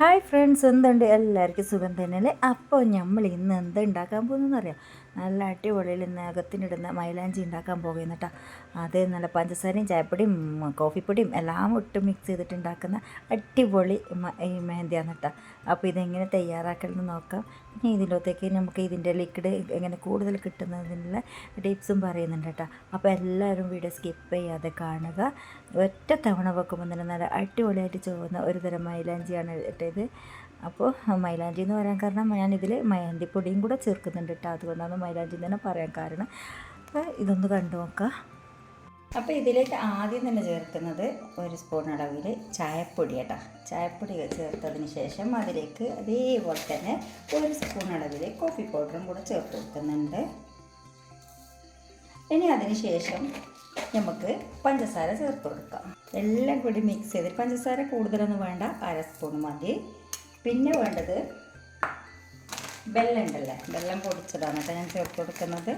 Hi friends എന്തുണ്ട്? എല്ലാവർക്കും സുഖം തന്നെയല്ലേ? അപ്പോൾ നമ്മൾ ഇന്ന് എന്തുണ്ടാക്കാൻ പോകുന്നതെന്ന് അറിയാം. നല്ല അടിപൊളിയിൽ ഇന്ന് അകത്തിനിടുന്ന മൈലാഞ്ചി ഉണ്ടാക്കാൻ പോകുന്ന കേട്ടോ അത് നല്ല പഞ്ചസാരയും ചായപ്പൊടിയും കോഫിപ്പൊടിയും എല്ലാം ഇട്ട് മിക്സ് ചെയ്തിട്ട് ഉണ്ടാക്കുന്ന അടിപൊളി ഈ മെഹന്തിയാണ് കേട്ടോ അപ്പോൾ ഇതെങ്ങനെ തയ്യാറാക്കണമെന്ന് നോക്കാം. പിന്നെ ഇതിലോട്ടേക്ക് നമുക്ക് ഇതിന്റെ ലിക്വിഡ് എങ്ങനെ കൂടുതൽ കിട്ടുന്നതിനുള്ള ടിപ്സും പറയുന്നുണ്ട് കേട്ടോ അപ്പോൾ എല്ലാവരും വീഡിയോ സ്കിപ്പ് ചെയ്യാതെ കാണുക. ഒറ്റ തവണ വെക്കുമ്പോൾ തന്നെ നല്ല അടിപൊളിയായിട്ട് ചോന്ന ഒരു തരം മൈലാഞ്ചിയാണ് ഇട്ടത്. അപ്പോൾ മൈലാഞ്ചി എന്ന് പറയാൻ കാരണം ഞാനിതിൽ മൈലാഞ്ചിപ്പൊടിയും കൂടെ ചേർക്കുന്നുണ്ട് കേട്ടോ അതുകൊണ്ടാണ് മൈലാഞ്ചി തന്നെ പറയാൻ കാരണം. അപ്പോൾ ഇതൊന്ന് കണ്ടു നോക്കാം. അപ്പോൾ ഇതിലേക്ക് ആദ്യം തന്നെ ചേർക്കുന്നത് ഒരു സ്പൂൺ അളവിൽ ചായപ്പൊടി കേട്ടോ ചായപ്പൊടി ചേർത്തതിന് ശേഷം അതിലേക്ക് അതേപോലെ തന്നെ ഒരു സ്പൂൺ അളവിൽ കോഫി പൗഡറും കൂടെ ചേർത്ത് കൊടുക്കുന്നുണ്ട്. ഇനി അതിന് ശേഷം നമുക്ക് പഞ്ചസാര ചേർത്ത് കൊടുക്കാം. എല്ലാം കൂടി മിക്സ് ചെയ്ത് പഞ്ചസാര കൂടുതലൊന്നും വേണ്ട. അര സ്പൂൺ മതി. പിന്നെ വേണ്ടത് വെള്ളം ഉണ്ടല്ലേ വെള്ളം പൊടിച്ചതാണ് കേട്ടോ ഞാൻ ചേർത്ത് കൊടുക്കുന്നത്.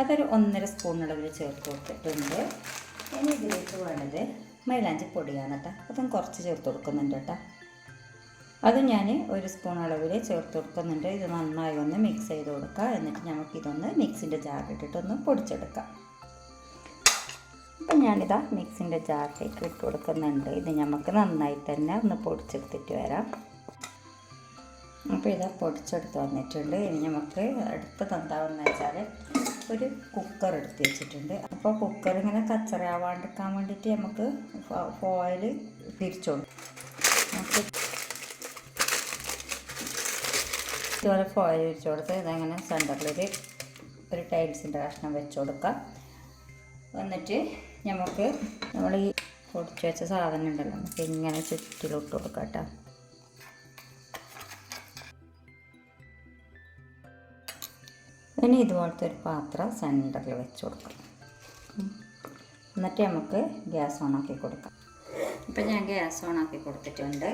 അതൊരു ഒന്നര സ്പൂൺ ചേർത്ത് കൊടുത്തിട്ടുണ്ട്. ഇനി ഇതിലേക്ക് വേണ്ടത് മൈലാഞ്ചി പൊടിയാണ് കേട്ടോ. അതും കുറച്ച് ചേർത്ത് കൊടുക്കുന്നുണ്ട് കേട്ടോ. അത് ഞാൻ ഒരു സ്പൂൺ അളവിൽ ചേർത്ത് കൊടുക്കുന്നുണ്ട്. ഇത് നന്നായി ഒന്ന് മിക്സ് ചെയ്ത് കൊടുക്കുക എന്നിട്ട് നമുക്കിതൊന്ന് മിക്സിന്റെ ജാറിലിട്ടിട്ടൊന്ന് പൊടിച്ചെടുക്കാം. അപ്പം ഞാനിതാ മിക്സിന്റെ ജാറിലേക്ക് ഇട്ട് കൊടുക്കുന്നുണ്ട്. ഇത് നമുക്ക് നന്നായി തന്നെ ഒന്ന് പൊടിച്ചെടുത്തിട്ട് വരാം. അപ്പോൾ ഇതാ പൊടിച്ചെടുത്ത് വന്നിട്ടുണ്ട്. ഇനി നമുക്ക് അടുത്തത് എന്താണെന്ന് വെച്ചാൽ ഒരു കുക്കർ എടുത്ത് വെച്ചിട്ടുണ്ട്. അപ്പോൾ കുക്കർ ഇങ്ങനെ കച്ചറയാവാണ്ടിരിക്കാൻ വേണ്ടിയിട്ട് നമുക്ക് ഫോയിൽ തിരിച്ചു നമുക്ക് ഇതുപോലെ ഫോയിൽ വിരിച്ച് കൊടുത്ത് ഇതങ്ങനെ സെന്ററിലൊരു ഒരു ടൈൽസിന്റെ കഷ്ണം വെച്ച് കൊടുക്കാം. എന്നിട്ട് നമുക്ക് നമ്മൾ ഈ പൊടിച്ചു വെച്ച സാധനം ഉണ്ടല്ലോ നമുക്ക് ഇങ്ങനെ ചുറ്റിലിട്ട് കൊടുക്കാം കേട്ടോ. ഇനി ഇതുപോലത്തെ ഒരു പാത്രം സെന്ററിൽ വെച്ച് കൊടുക്കാം. എന്നിട്ട് നമുക്ക് ഗ്യാസ് ഓണാക്കി കൊടുക്കാം. ഇപ്പം ഞാൻ ഗ്യാസ് ഓണാക്കി കൊടുത്തിട്ടുണ്ട്.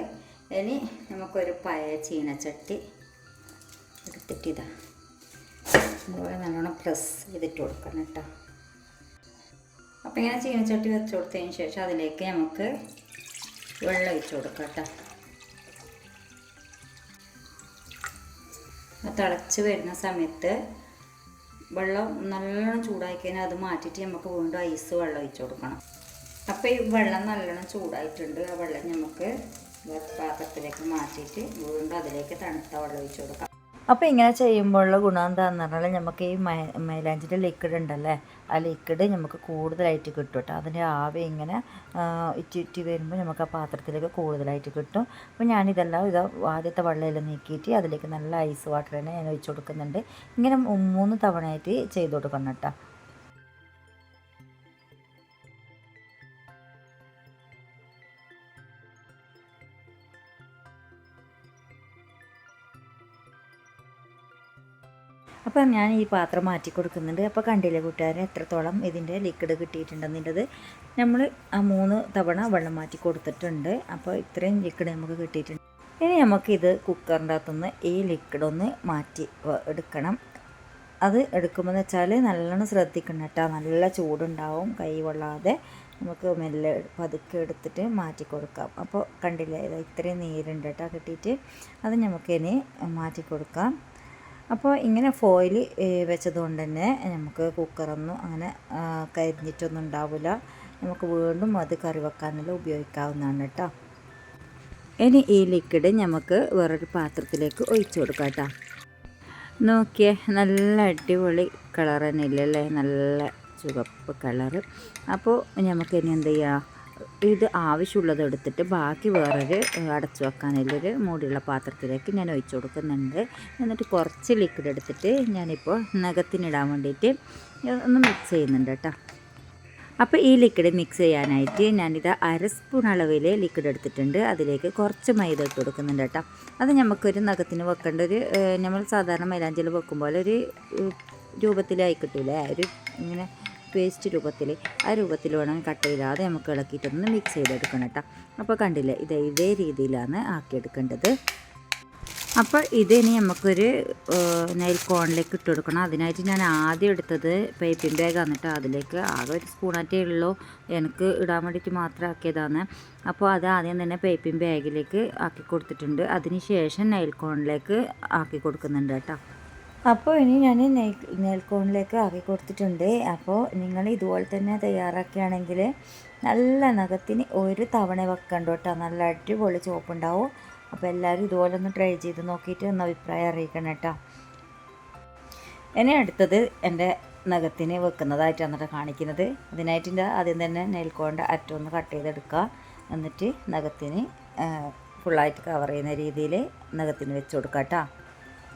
ഇനി നമുക്കൊരു പഴയ ചീനച്ചട്ടി എടുത്തിട്ടിതാ അതുപോലെ നല്ലോണം പ്രസ് ചെയ്തിട്ട് കൊടുക്കണം കേട്ടോ. അപ്പം ഇങ്ങനെ ചീനച്ചട്ടി വെച്ച് കൊടുത്തതിന് ശേഷം അതിലേക്ക് നമുക്ക് വെള്ളം ഒഴിച്ച് കൊടുക്കാം കേട്ടോ. തിളച്ച് വരുന്ന സമയത്ത് വെള്ളം നല്ലോണം ചൂടാക്കി കഴിഞ്ഞാൽ അത് മാറ്റിയിട്ട് നമുക്ക് വീണ്ടും ഐസ് വെള്ളം ഒഴിച്ച് കൊടുക്കണം. അപ്പോൾ ഈ വെള്ളം നല്ലോണം ചൂടായിട്ടുണ്ട്. ആ വെള്ളം നമുക്ക് പാത്രത്തിലേക്ക് മാറ്റിയിട്ട് വീണ്ടും അതിലേക്ക് തണുത്ത വെള്ളം ഒഴിച്ച് കൊടുക്കാം. അപ്പോൾ ഇങ്ങനെ ചെയ്യുമ്പോഴുള്ള ഗുണം എന്താണെന്ന് പറഞ്ഞാൽ നമുക്ക് ഈ മൈലാഞ്ചിന്റെ ലിക്വിഡ് ഉണ്ടല്ലേ ആ ലിക്വിഡ് നമുക്ക് കൂടുതലായിട്ട് കിട്ടും കേട്ടോ. അതിന്റെ ആവി ഇങ്ങനെ ഇറ്റി ഇറ്റി വരുമ്പോൾ നമുക്ക് ആ പാത്രത്തിലേക്ക് കൂടുതലായിട്ട് കിട്ടും. അപ്പോൾ ഞാനിതെല്ലാം ഇത് ആദ്യത്തെ വെള്ളയിൽ നീക്കിയിട്ട് അതിലേക്ക് നല്ല ഐസ് വാട്ടർ തന്നെ ഞാൻ ഒഴിച്ചു കൊടുക്കുന്നുണ്ട്. ഇങ്ങനെ മൂന്ന് തവണയായിട്ട് ചെയ്ത് കൊടുക്കണം കേട്ടോ. അപ്പം ഞാൻ ഈ പാത്രം മാറ്റി കൊടുക്കുന്നുണ്ട്. അപ്പോൾ കണ്ടില്ലേ കൂട്ടുകാരൻ എത്രത്തോളം ഇതിന്റെ ലിക്വിഡ് കിട്ടിയിട്ടുണ്ടെന്നുള്ളത് നമ്മൾ ആ മൂന്ന് തവണ വെള്ളം മാറ്റി കൊടുത്തിട്ടുണ്ട്. അപ്പോൾ ഇത്രയും ലിക്വിഡ് നമുക്ക് കിട്ടിയിട്ടുണ്ട്. ഇനി നമുക്കിത് കുക്കറിന്റെ അകത്തുനിന്ന് ഈ ലിക്വിഡ് ഒന്ന് മാറ്റി എടുക്കണം. അത് എടുക്കുമ്പോൾ വെച്ചാൽ നല്ലോണം ശ്രദ്ധിക്കണം കേട്ടോ. നല്ല ചൂടുണ്ടാവും കൈ കൊള്ളാതെ നമുക്ക് മെല്ലെ പതുക്കെ എടുത്തിട്ട് മാറ്റി കൊടുക്കാം. അപ്പോൾ കണ്ടില്ലേ ഇത് ഇത്രയും നീരുണ്ട് കേട്ടോ കിട്ടിയിട്ട്. അത് നമുക്കിനി മാറ്റി കൊടുക്കാം. അപ്പോൾ ഇങ്ങനെ ഫോയിൽ വെച്ചതുകൊണ്ട് തന്നെ നമുക്ക് കുക്കറൊന്നും അങ്ങനെ കരിഞ്ഞിട്ടൊന്നും ഉണ്ടാവില്ല. നമുക്ക് വീണ്ടും അത് കറി വെക്കാനെല്ലാം ഉപയോഗിക്കാവുന്നതാണ് കേട്ടോ. ഇനി ഈ ലിക്വിഡ് നമുക്ക് വേറൊരു പാത്രത്തിലേക്ക് ഒഴിച്ചു കൊടുക്കാം കേട്ടോ. നോക്കിയേ നല്ല അടിപൊളി കളർ തന്നെ ഇല്ലല്ലേ നല്ല ചുവപ്പ് കളറ് അപ്പോൾ നമുക്ക് ഇനി എന്ത് ചെയ്യാം? ഇത് ആവശ്യമുള്ളത് എടുത്തിട്ട് ബാക്കി വേറൊരു അടച്ചു വെക്കാനുള്ളൊരു മൂടിയുള്ള പാത്രത്തിലേക്ക് ഞാൻ ഒഴിച്ചു കൊടുക്കുന്നുണ്ട്. എന്നിട്ട് കുറച്ച് ലിക്വിഡ് എടുത്തിട്ട് ഞാനിപ്പോൾ നഖത്തിനിടാൻ വേണ്ടിയിട്ട് ഒന്ന് മിക്സ് ചെയ്യുന്നുണ്ട് കേട്ടോ. അപ്പോൾ ഈ ലിക്വിഡ് മിക്സ് ചെയ്യാനായിട്ട് ഞാനിത് അര സ്പൂൺ അളവിൽ ലിക്വിഡ് എടുത്തിട്ടുണ്ട്. അതിലേക്ക് കുറച്ച് മൈദ ഇട്ട് കൊടുക്കുന്നുണ്ട് കേട്ടോ. അത് നമുക്കൊരു നഖത്തിന് വെക്കേണ്ട ഒരു നമ്മൾ സാധാരണ മൈലാഞ്ചിൽ വെക്കുമ്പോൾ ഒരു രൂപത്തിലായി കിട്ടൂലേ? ഒരു ഇങ്ങനെ പേസ്റ്റ് രൂപത്തിൽ ആ രൂപത്തിൽ വേണം കട്ടയില്ലാതെ നമുക്ക് ഇളക്കിയിട്ടൊന്ന് മിക്സ് ചെയ്തെടുക്കണം കേട്ടോ. അപ്പോൾ കണ്ടില്ലേ ഇത് ഇതേ രീതിയിലാണ് ആക്കിയെടുക്കേണ്ടത്. അപ്പോൾ ഇതിനി നമുക്കൊരു നെയിൽ കോണിലേക്ക് ഇട്ട് കൊടുക്കണം. അതിനായിട്ട് ഞാൻ ആദ്യം എടുത്തത് പേപ്പിംഗ് ബാഗ് വന്നിട്ട് അതിലേക്ക് ആകെ ഒരു സ്പൂണാറ്റേ ഉള്ളൂ. എനിക്ക് ഇടാൻ വേണ്ടിയിട്ട് മാത്രം ആക്കിയതാണ്. അപ്പോൾ അത് ആദ്യം തന്നെ പേപ്പിംഗ് ബാഗിലേക്ക് ആക്കി കൊടുത്തിട്ടുണ്ട്. അതിന് ശേഷം നെയിൽ കോണിലേക്ക് ആക്കി കൊടുക്കുന്നുണ്ട് കേട്ടോ. അപ്പോൾ ഇനി ഞാൻ നെയിൽ നെൽക്കോണിലേക്ക് ആക്കി കൊടുത്തിട്ടുണ്ട്. അപ്പോൾ നിങ്ങൾ ഇതുപോലെ തന്നെ തയ്യാറാക്കുകയാണെങ്കിൽ നല്ല നഖത്തിന് ഒരു തവണ വെക്കണ്ട കേട്ടോ. നല്ല അടിപൊളി ചോപ്പുണ്ടാവും അപ്പോൾ എല്ലാവരും ഇതുപോലെ ഒന്ന് ട്രൈ ചെയ്ത് നോക്കിയിട്ട് ഒന്ന് അഭിപ്രായം അറിയിക്കണം കേട്ടോ. ഇനി അടുത്തത് എന്റെ നഖത്തിന് വെക്കുന്നതായിട്ടാണ് കേട്ടോ കാണിക്കുന്നത്. അതിനായിട്ട് എന്റെ ആദ്യം തന്നെ നെൽക്കോണിന്റെ അറ്റം ഒന്ന് കട്ട് ചെയ്തെടുക്കുക. എന്നിട്ട് നഖത്തിന് ഫുള്ളായിട്ട് കവർ ചെയ്യുന്ന രീതിയിൽ നഖത്തിന് വെച്ച് കൊടുക്കാം കേട്ടോ.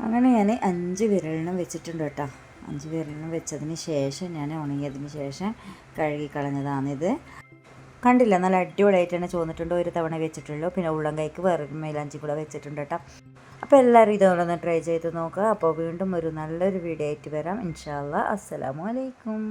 അങ്ങനെ ഞാൻ അഞ്ച് വിരലിനും വെച്ചിട്ടുണ്ട് കേട്ടോ. അഞ്ച് വിരലിനും വെച്ചതിന് ശേഷം ഞാൻ ഉണങ്ങിയതിന് ശേഷം കഴുകി കളഞ്ഞതാണിത് കണ്ടില്ല നല്ല അടിപൊളിയായിട്ട് തന്നെ ചോന്നിട്ടുണ്ട് ഒരു തവണ വെച്ചിട്ടുള്ളൂ. പിന്നെ ഉള്ളം കൈക്ക് വേറൊരു മേലഞ്ചി കൂടെ വെച്ചിട്ടുണ്ട് കേട്ടോ. അപ്പോൾ എല്ലാവരും ഇതുപോലെ ഒന്ന് ട്രൈ ചെയ്ത് നോക്കുക. അപ്പോൾ വീണ്ടും ഒരു നല്ലൊരു വീഡിയോ ആയിട്ട് വരാം. ഇൻഷാല്ല അസ്സലാമു അലൈക്കും.